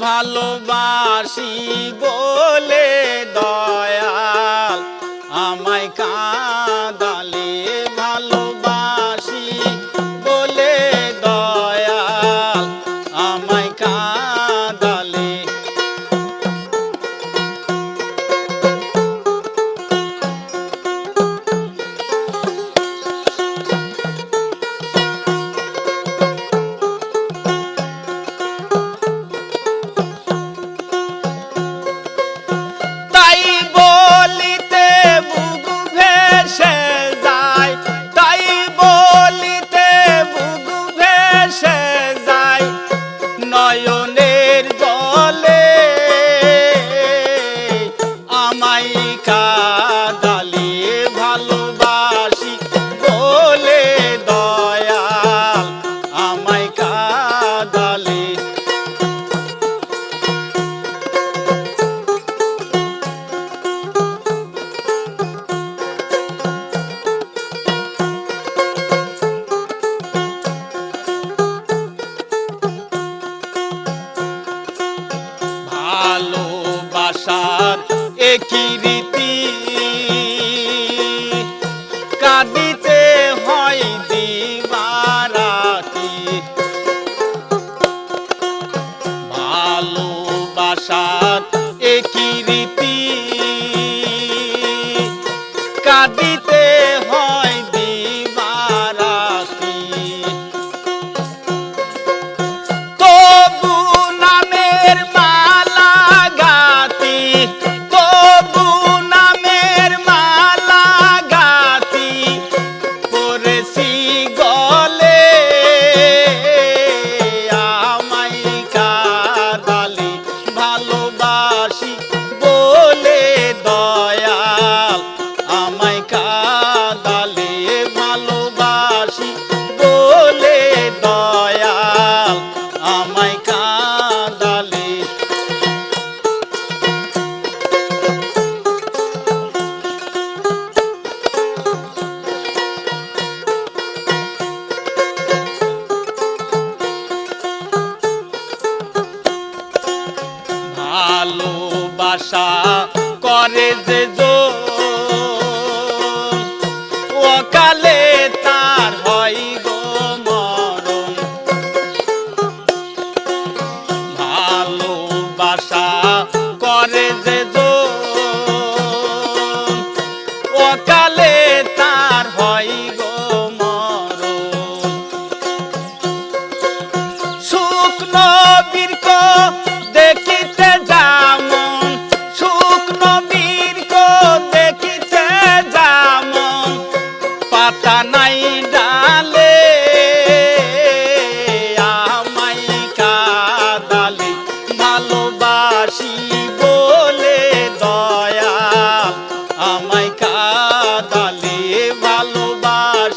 ভালোবাসি বলে দয়াল আমায় আশা ভালোবাসা করে যে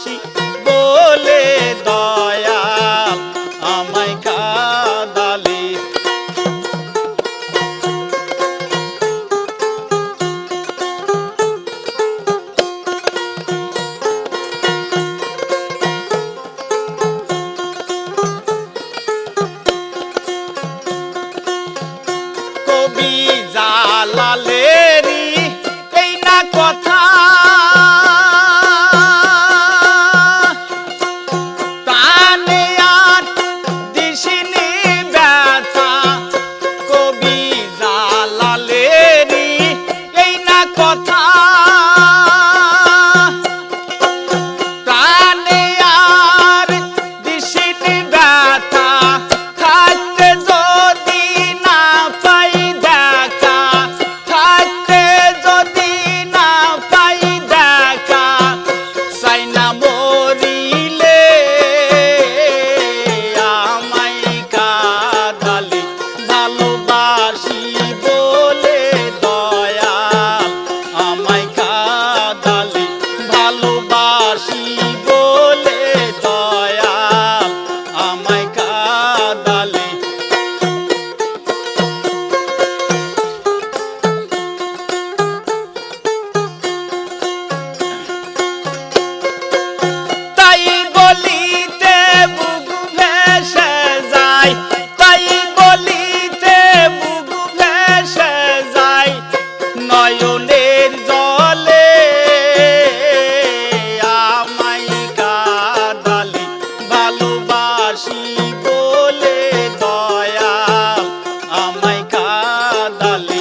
হাসি বলে দয়া আমায় কাদালি। কবি জালালে 他。দালি